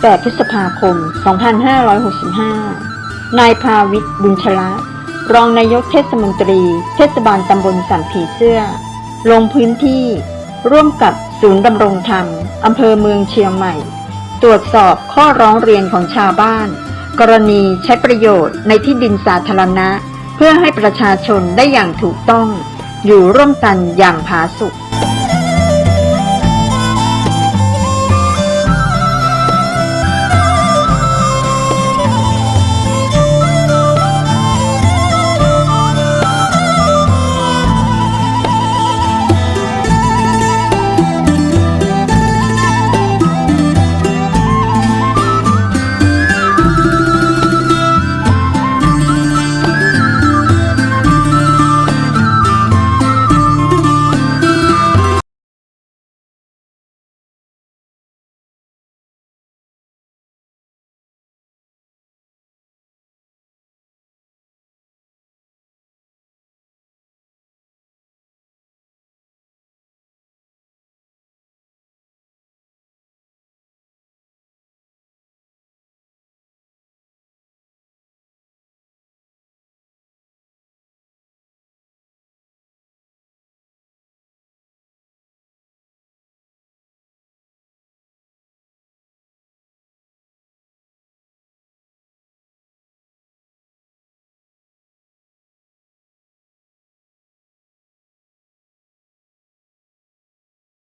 8 พฤษภาคม 2565 นายภาวิทย์บุญชละรองนายกเทศมนตรี เทศบาลตำบลสันผีเสื้อ ลงพื้นที่ ร่วมกับศูนย์ดำรงธรรมอำเภอเมืองเชียงใหม่ ตรวจสอบข้อร้องเรียนของชาวบ้าน กรณีใช้ประโยชน์ในที่ดินสาธารณะ เพื่อให้ประชาชนได้อย่างถูกต้อง อยู่ร่วมกันอย่างผาสุก